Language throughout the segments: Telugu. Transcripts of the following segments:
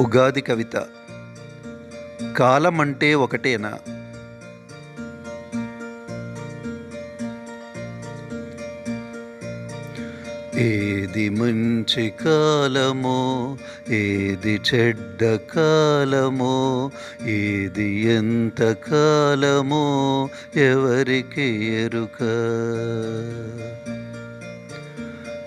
ఉగాది కవిత. కాలం అంటే ఒకటేనా? ఏది మంచి కాలమో ఏది చెడ్డ కాలమో ఏది ఎంత కాలమో ఎవరికి ఎరుక?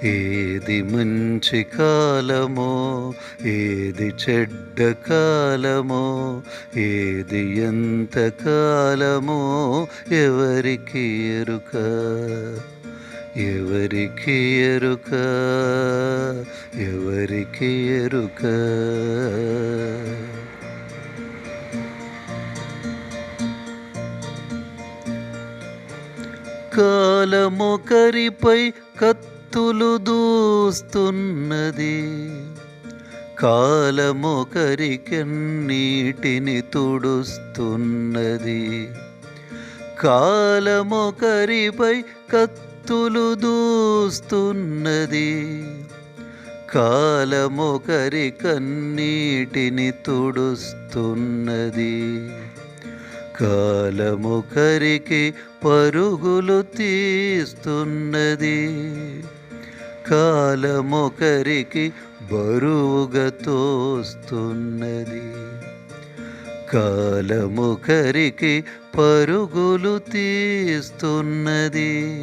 ఏది మంచి కాలమో ఏది చెడ్డ కాలమో ఏది ఎంత కాలమో ఎవరికి ఎరుక? ఎవరికి ఎరుక? ఎవరికి ఎరుక? కాలమొకరిపై కత్తులు దూస్తున్నది. కాలమొకరికన్నీటిని తుడుస్తున్నది. కాలమొకరిపై కత్తులు దూస్తున్నది. కాలమొకరి కన్నీటిని తుడుస్తున్నది. కాలముఖరికి పరుగులు తీస్తున్నది. కాలమొకరికి బరువుగా తోస్తున్నది. కాలముఖరికి పరుగులు తీస్తున్నది.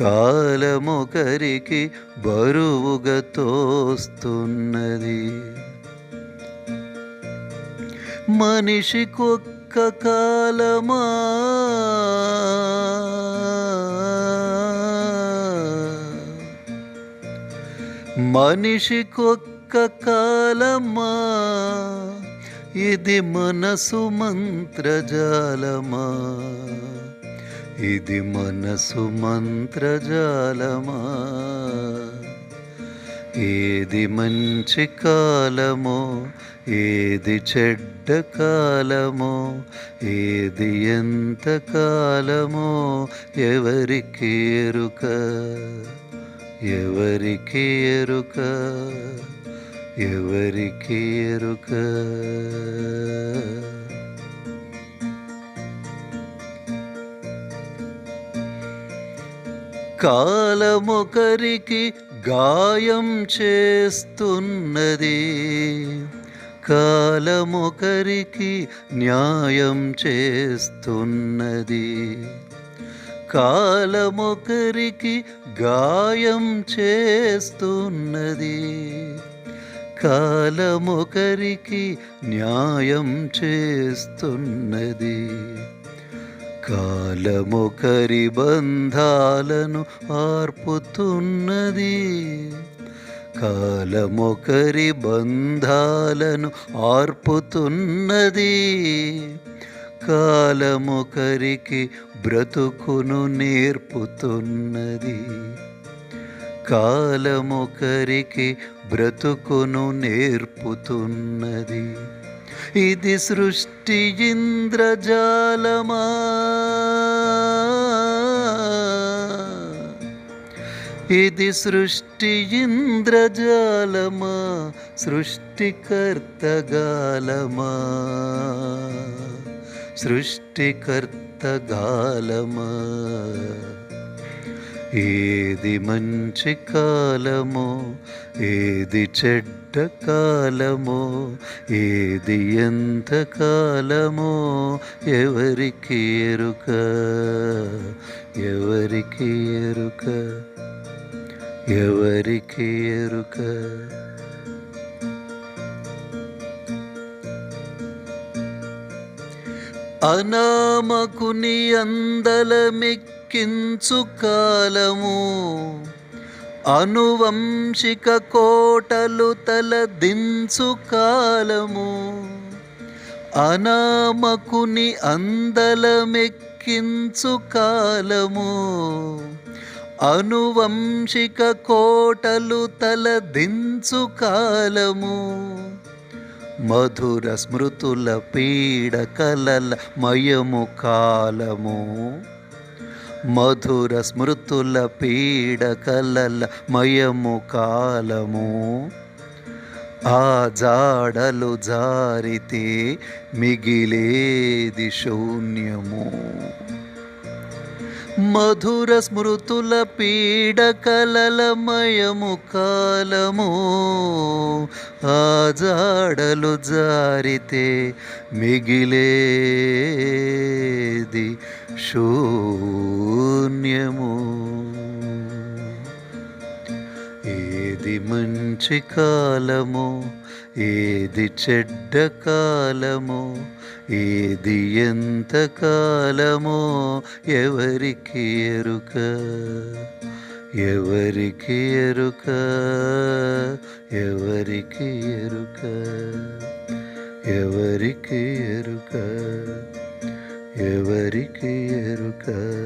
కాలముఖరికి బరువుగా తోస్తున్నది. మనిషికొక్క కాలమా మనిషికొక్క కాలమా? ఇది మనసు మంత్రజాలమా? ఇది మనసు మంత్రజాలమా? ఏది మంచి కాలమో ఏది చెడ్డ కాలమో ఏది ఎంత కాలమో ఎవరికి ఎరుక? ఎవరికి ఎరుక? ఎవరికి ఎరుక? కాలమొకరికి గాయం చేస్తున్నది. కాలమొకరికి న్యాయం చేస్తున్నది. కాలమొకరికి గాయం చేస్తున్నది. కాలమొకరికి న్యాయం చేస్తున్నది. కాలమొకరి బంధాలను ఆర్పుతున్నది. కాలమొకరి బంధాలను ఆర్పుతున్నది. కాలమొకరికి బ్రతుకును నేర్పుతున్నది. కాలమొకరికి బ్రతుకును నేర్పుతున్నది. ఇది సృష్టి ఇంద్రజాలమా ఇది సృష్టి ఇంద్రజాలమా సృష్టికర్తగాలమా సృష్టికర్తగాలమా. ఏది మంచి కాలమో ఏది చెడ్డ కాలమో ఏది ఎంత కాలమో ఎవరికి ఎరుక ఎవరికి ఎరుక ఎవరికి ఎరుక. అనామకుని అందలమెక్కించు కాలము. అనువంశిక కోటలు తలదించు కాలము. అనామకుని అందలమెక్కించు కాలము. అనువంశిక కోటలు తలదించు కాలము. మధుర స్మృతుల పీడ కలల మయము కాలము. మధుర స్మృతుల పీడ కలల మయము కాలము. ఆ జాడలు జారితే మిగిలేది శూన్యము. మధుర స్మృతుల పీడ కలలమయము కాలము. ఆ జాడలు జారితే మిగిలేది శూన్యము. ఏది మంచి కాలము? ఏది చెడ్డ కాలము ఏది ఎంత కాలమో ఎవరికి ఎరుక? ఎవరికి ఎరుక? ఎవరికి ఎరుక? ఎవరికి ఎరుక? ఎవరికి ఎరుక?